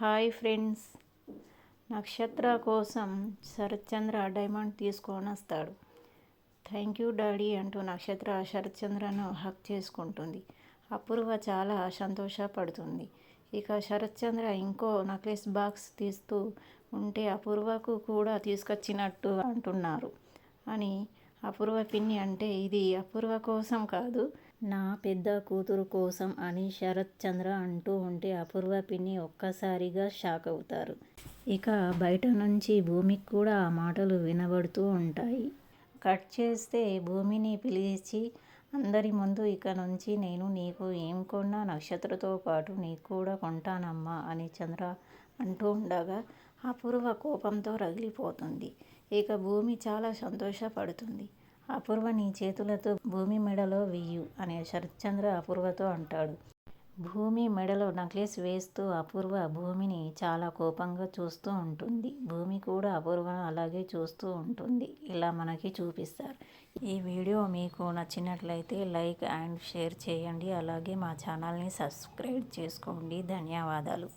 Hi friends. నక్షత్ర కోసం Sarathchandra diamond తీసుకొని వస్తాడు. థ్యాంక్ యూ డాడీ అంటూ నక్షత్ర శరత్చంద్రను హక్ చేసుకుంటుంది. అపూర్వ చాలా సంతోషపడుతుంది. ఇక శరత్చంద్ర ఇంకో నక్లెస్ బాక్స్ తీస్తూ ఉంటే అపూర్వకు కూడా తీసుకొచ్చినట్టు అంటున్నారు. అని అపూర్వ పిన్ని అంటే ఇది అపూర్వ కోసం కాదు నా పెద్ద కూతురు కోసం అని శరత్ చంద్ర అంటూ ఉంటే అపూర్వ పిన్ని ఒక్కసారిగా షాక్ అవుతారు. ఇక బయట నుంచి భూమికి కూడా ఆ మాటలు వినబడుతూ ఉంటాయి. కట్ చేస్తే భూమిని పిలిచి అందరి ముందు ఇక నుంచి నేను నీకు ఏం కొన్నా నక్షత్రతో పాటు నీకు కూడా కొంటానమ్మా అని చంద్ర అంటూ ఉండగా అపూర్వ కోపంతో రగిలిపోతుంది. ఇక భూమి చాలా సంతోషపడుతుంది. అపూర్వ నీ చేతులతో భూమి మెడలో వెయ్యు అని శరత్చంద్ర అపూర్వతో అంటాడు. భూమి మెడలో నెక్లెస్ వేస్తూ అపూర్వ భూమిని చాలా కోపంగా చూస్తూ ఉంటుంది. భూమి కూడా అపూర్వను అలాగే చూస్తూ ఉంటుంది. ఇలా మనకి చూపిస్తారు. ఈ వీడియో మీకు నచ్చినట్లయితే లైక్ అండ్ షేర్ చేయండి. అలాగే మా ఛానల్ని సబ్స్క్రైబ్ చేసుకోండి. ధన్యవాదాలు.